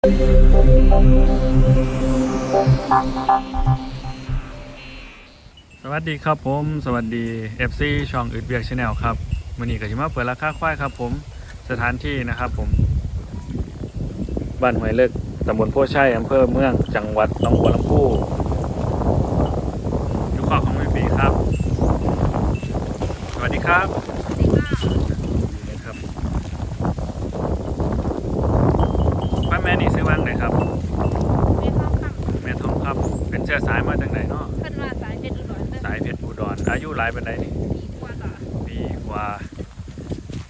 สวัสดีครับผม สวัสดี FC ช่องอึดเบียกชาแนลครับวันนี้ก็จะมาเปิดราคาควายครับ ผมสถานที่นะครับผม บ้านหอยเลิกตำบลโพชัยอำเภอเมืองจังหวัดหนองบัวลำพูอยู่ขอบของไม่ปีครับ สวัสดีครับดีนะครับป้าแม่นี่ซื้อว่างไหน ครับมีข้าวขับแม่ทองครับเป็นเชื้อสายมาจากไหนเนาะขึ้นมาสายเป็นอุดรสายเพชรอุดรอายุหลายเป็นไดนี่ปีกว่าต่อปีกว่า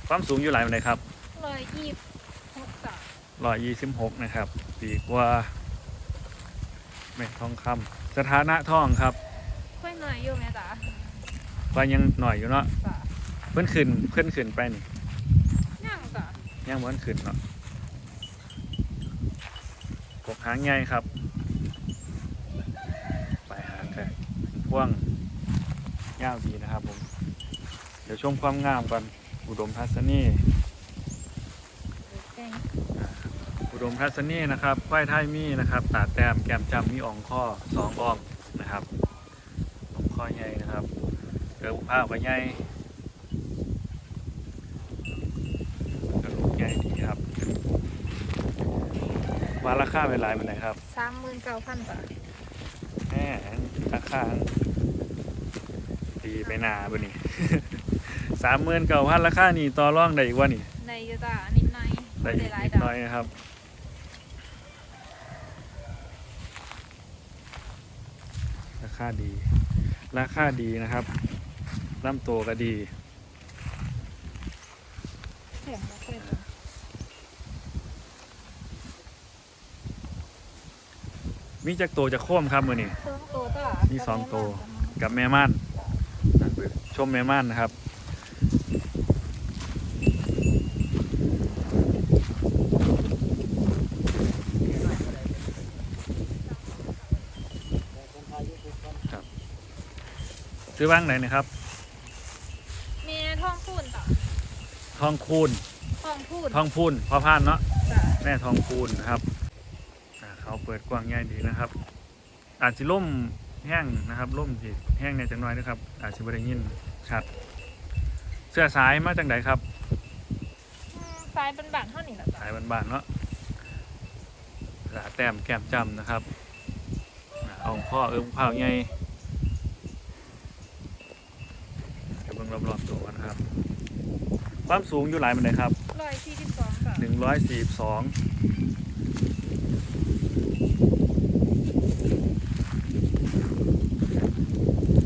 ความสูงอยู่หลายเป็นไดครับร้อยยี่สิบหกต่อร้อยยี่สิบหกนะครับ ปีกว่าแม่ทองคำสถานะทองครับค่อยหน่อยอยู่ไหมจ๊ะว่ายังหน่อยอยู่เนาะจ้ะเพิ่นขึ้นเพิ่นขึ้นไปนี่ย่างจ้ะยังบ่ทันขึ้นเนาะ กบหางใหญ่ครับไปหางกันพ่วงยาวดีนะครับผม เดี๋ยวชมความงามกัน อุดมทัศนีอุดมทัศนีนะครับควายไทยมีนะครับ ตาแต้มแก้มจำมีอ่องข้อสองอ่องนะครับอ่องข้อใหญ่นะครับเกลือผ้าก็ใหญ่กระดูกใหญ่ดีครับ ว่าราคาเป็นหลายเป็นไหนครับสามหมื่นเก้าพันจ้ะแหมราคาตีไปหนาบ่นี่ สามหมื่นเก้าพันราคานี่ต่อรองได้อีกว่านี่ในอยู่จ้ะนิดหน่อยได้ไม่อีได้กหลายนิดดอหน้อยกนะครับราคาดี ราคาดีนะครับลำตัวก็ดี เสียงไม่ค่อย มีจักตัวจะโค้มครับมือนี่สองตัวจ้ะมีสองตัวกับแม่ม่านชมแม่ม่านนะครับครับซื้อบ้างไหนนะครับมีท่องพูนจ้ะทองคูณท่องพูนทองพูนพ่อพานเนาะจ้ะแม่ทองคูณนะครับอ่า เขาเปิดกว้างใหญ่ดีนะครับ อาจจะล่มแห้งนะครับล่มสิแห้งในจังน้อยนะครับ อาจจะบริยินชัด เสื้อสายมาจากไหนครับอืมสายเป็นบานเท่านี้แหละจ้ะสายบานๆเนาะสาแต้มแก้มจำนะครับอ่าเอาพ่อเอิ้มข้าวใหญ่เดี๋ยวเบิ่งรอบๆตัวนะครับ ความสูงอยู่หลายมันเลยครับร้อยสี่สิบสองจ้ะหนึ่งร้อยสี่สอง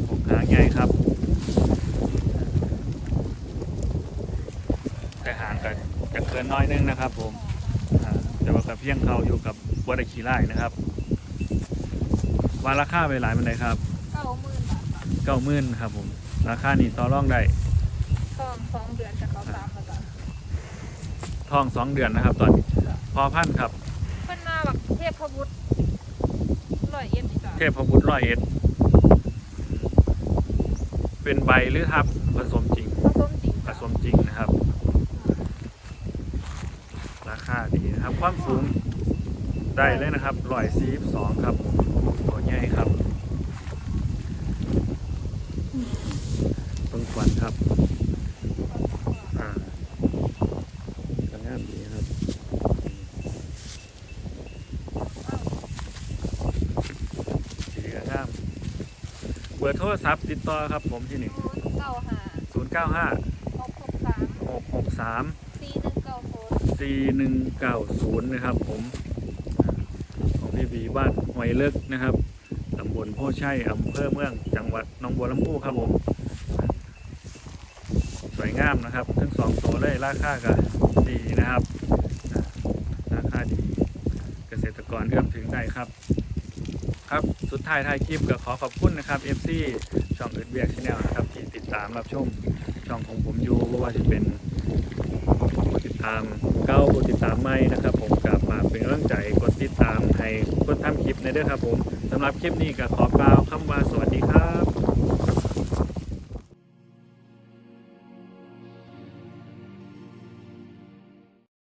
หกหางใหญ่ครับแต่หางกันจะเกินน้อยนึงนะครับ ผมอ่าแต่ว่ากับเพียงเขาอยู่กับวัดขี่ไล่นะครับวาราคาไปหลายมันเลยครับเก้าหมื่นบาทจ้ะเก้าหมื่นครับผม ราคานี่ต่อรองได้ทองสองเดือนจะเขาสามแล้วจ้ะทองสองเดือนนะครับ ตอนนี้พอพันครับ ทพบุตรร้อยเอ็ดนี่จ้ะเทพบุตรร้อยเอ็ด เป็นใบหรือทับผสมจริงผสมจริงผจ้ะสมจริงนะครับ ราคาดีนะครับ ความสูงได้เลยนะครับร้อยสี่สองครับตัวใหญ่ครับต้นควันครับอ่ากระงามดีครับสีกระงาม เบอร์โทรศัพท์ติดต่อครับผมที่หนึ่งเก้าห้าศูนย์เก้าห้าหกหกสามหกหกสามสี่หนึ่งเก้าโฟนสี่หนึ่งเก้าศูนย์นะครับผมของพี่บีบ้านหอยเลิกนะครับตำบลโพชัยอำเภอเมือง จังหวัดหนองบัวลำพูครับผม สวยงามนะครับ ทั้งสองตัวเลยราคาก็ดีนะครับอ่าราคาดีเกษตรกรเอื้อมถึงได้ครับ ครับสุดท้ายท้ายคลิปก็ขอขอบคุณนะครับ FC ช่องอึดเบียกชาแนลนะครับที่ติดตามรับชมช่องของผมอยู่เพราะว่าจะเป็นผู้ติดตามเก้าผู้ติดตามไม่นะครับ ผมกลับมาเป็นเรื่องใจกดติดตามให้กดทำคลิปในเด้อครับผมสำหรับคลิปนี้ก็ขอกล่าวคำว่าสวัสดีครับ